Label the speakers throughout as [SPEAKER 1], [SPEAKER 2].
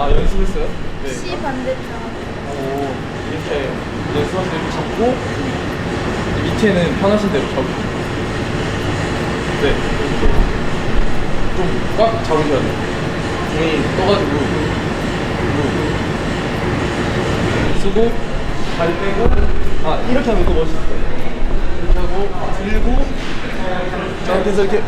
[SPEAKER 1] 아 연습했어요? 네.
[SPEAKER 2] C 반대편.
[SPEAKER 1] 오, 이렇게 연습한 대로 잡고 밑에는 편하신 대로 잡고. 네. 이렇게 좀꽉 잡으셔야 돼요. 공이 떠가지고. 쓰고 다리 빼고 아 이렇게 하면 또 멋있어요. 이렇게 하고 들고 자 이렇게 해서 이렇게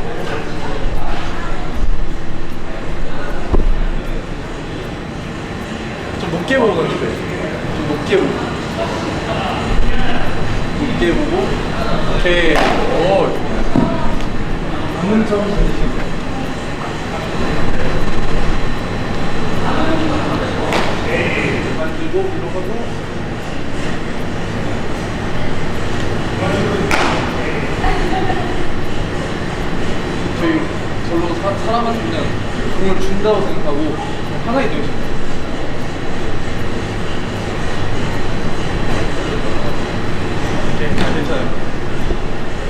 [SPEAKER 1] 높게 보고. 좀 높게 보고. 높게 보고. 오케이. 오. 던지시면 돼요. 오케이. 만들고, 이러고. 저희 절로 사, 사람한테 그냥 공을 준다고 생각하고 편하게 던지시면 돼요. 네, 아, 괜찮아요.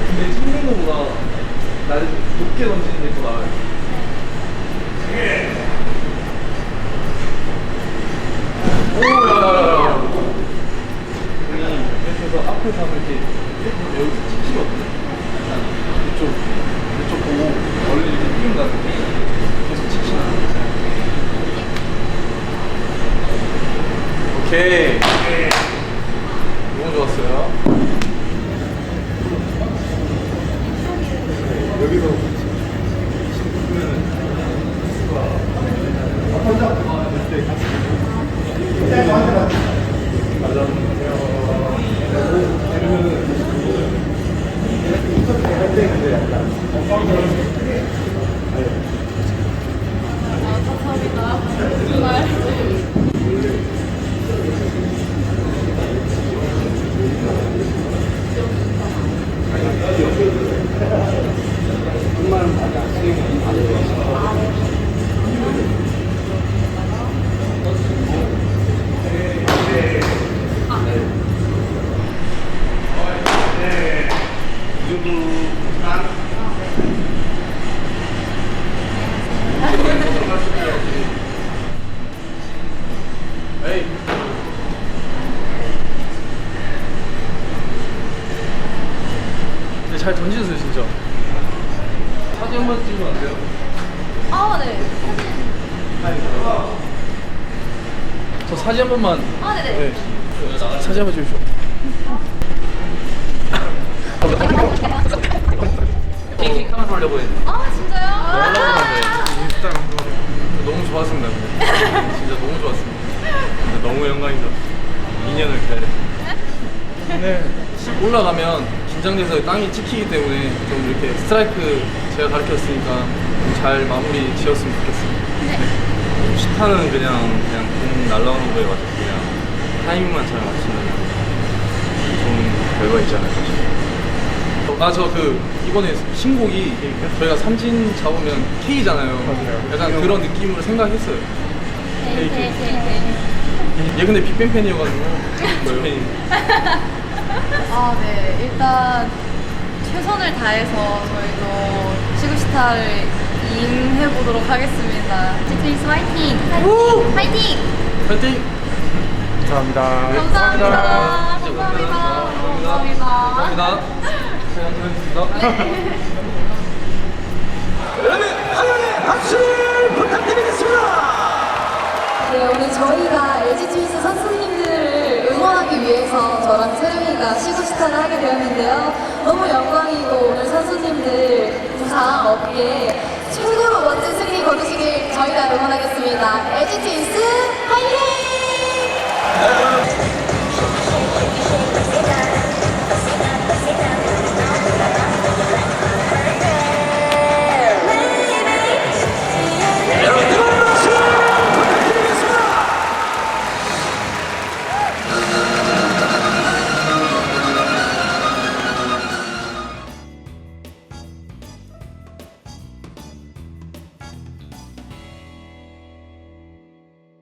[SPEAKER 1] 근데 찍는 거보다 나를 높게 던지는 게 더 나아요. 오, 야, 야, 야. 공이 이렇게 해서 앞에서 하면 이렇게 이렇게 여기서 치시거든요. 이쪽, 이쪽 보고 멀리 이렇게 띄운다는 게계속 치시는 거예요. 오케이. 너무 좋았어요. 네, 여기서
[SPEAKER 2] 감사합니다. 정말
[SPEAKER 1] 에이. 근데 잘 던지세요 진짜. 사진 한 번 찍으면 안 돼요?
[SPEAKER 2] 아네
[SPEAKER 1] 저 사진 한 번만.
[SPEAKER 2] 아 네네
[SPEAKER 1] 네. 사진 한 번 찍으시오. 킹킹 하나 하려고 했는데.
[SPEAKER 2] 아 진짜요? 아
[SPEAKER 1] 너무 좋았습니다. 근데. 진짜 너무 좋았습니다. 진짜 너무 영광이죠. 2년을 기다려. 네. 올라가면 긴장돼서 땅이 찍히기 때문에 좀 이렇게 스트라이크 제가 가르쳤으니까 좀잘 마무리 지었으면 좋겠습니다.
[SPEAKER 2] 네.
[SPEAKER 3] 시타는 그냥 그냥 공 날라오는 거에 맞춰 그냥 타이밍만 잘 맞추면 좋은 결과 있잖아요. 사실.
[SPEAKER 1] 아저 그 이번에 신곡이 저희가 삼진 잡으면 K잖아요. 약간 그런 느낌으로 생각했어요.
[SPEAKER 2] 네네네
[SPEAKER 1] 얘 근데 빅뱅 팬이어가지고 빅뱅.
[SPEAKER 2] 아, 네. 일단 최선을 다해서 저희도 시구스타를 임해보도록 하겠습니다. 지트리스 화이팅! 화이팅! 화이팅!
[SPEAKER 1] 파이팅!
[SPEAKER 4] 감사합니다.
[SPEAKER 2] 감사합니다. 감사합니다. 감사합니다.
[SPEAKER 1] 감사합니다. 잘 감사합니다.
[SPEAKER 5] 네, 분들 부상 없기에 최고로 멋진 승리 거두시길 저희가 응원하겠습니다. LG 트윈스 화이팅!